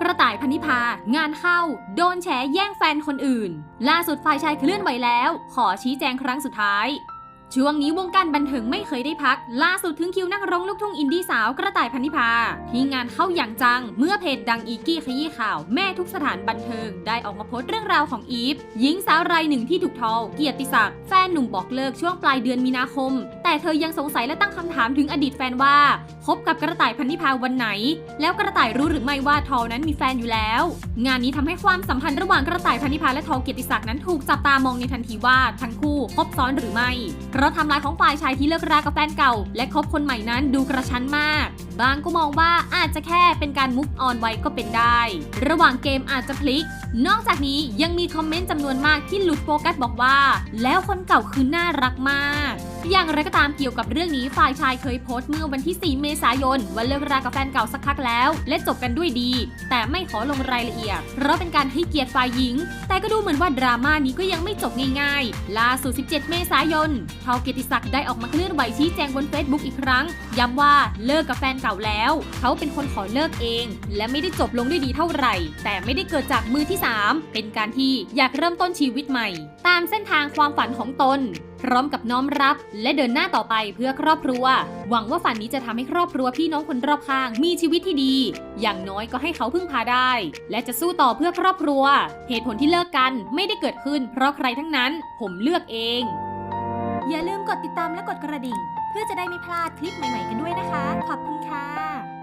กระต่ายพันนิพางานเข้า โดนแฉแย่งแฟนคนอื่น ล่าสุดฝ่ายชายเคลื่อนไหวแล้ว ขอชี้แจงครั้งสุดท้าย ช่วงนี้วงการบันเทิงไม่เคยได้พัก ล่าสุดถึงคิวนักร้องลูกทุ่งอินดี้สาวกระต่ายพันนิพา ที่งานเข้าอย่างจัง เมื่อเพจดังอีกี้ขยี้ข่าว แม่ทุกสถานบันเทิง ได้ออกมาโพสต์เรื่องราวของอีฟ หญิงสาวรายหนึ่งที่ถูกทอลเกียรติศักดิ์แฟนหนุ่มบอกเลิกช่วงปลายเดือนมีนาคม แต่เธอยังสงสัยและตั้งคำถามถึงอดีตแฟนว่าคบกับกระต่ายพันนิพาวันไหน แล้วกระต่ายรู้หรือไม่ว่าทอลนั้นมีแฟนอยู่แล้ว งานนี้ทำให้ความสัมพันธ์ระหว่างกระต่ายพันนิพาและทอลเกียรติศักดิ์นั้นถูกจับตามองในทันทีว่าทั้งคู่คบซ้อนหรือไม่เพราะทำลายของฝ่ายชายที่เลิกรากับแฟนเก่า และคบคนใหม่นั้นดูกระชั้นมาก บางก็มองว่าอาจจะแค่เป็นการมุกออนไว้ก็เป็นได้ ระหว่างเกมอาจจะพลิก นอกจากนี้ยังมีคอมเมนต์จำนวนมากที่หลุดโฟกัสบอกว่า แล้วคนเก่าคือน่ารักมาก อย่างไรก็ตามเกี่ยวกับเรื่องนี้ฝ่ายชายเคยโพสต์เมื่อวันที่ 4 เมษายนว่าเลิกรากับแฟนเก่าสักพักแล้ว และจบกันด้วยดี แต่ไม่ขอลงรายละเอียด เพราะเป็นการให้เกียรติฝ่ายหญิง แต่ก็ดูเหมือนว่าดราม่านี้ก็ยังไม่จบง่ายๆ ล่าสุด 17 เมษายนเทาเกียรติศักดิ์ได้ออกมาเคลื่อนไหวชี้แจงบน Facebook อีกครั้ง ย้ำว่าเลิกกับแฟนเก่าแล้ว เขาเป็นคนขอเลิกเอง และไม่ได้จบลงด้วยดีเท่าไหร่ แต่ไม่ได้เกิดจากมือที่ 3 เป็นการที่อยากเริ่มต้นชีวิตใหม่ ตามเส้นทางความฝันของตน พร้อมกับน้อมรับ และเดินหน้าต่อไปเพื่อครอบครัว หวังว่าฝันนี้จะทำให้ครอบครัวพี่น้องคนรอบข้าง มีชีวิตที่ดี อย่างน้อยก็ให้เขาพึ่งพาได้ และจะสู้ต่อเพื่อครอบครัว เหตุผลที่เลิกกันไม่ได้เกิดขึ้น เพราะใครทั้งนั้น ผมเลือกเอง อย่าลืมกดติดตามและกดกระดิ่ง เพื่อจะได้ไม่พลาดคลิปใหม่ ๆ กันด้วยนะคะ ขอบคุณค่ะ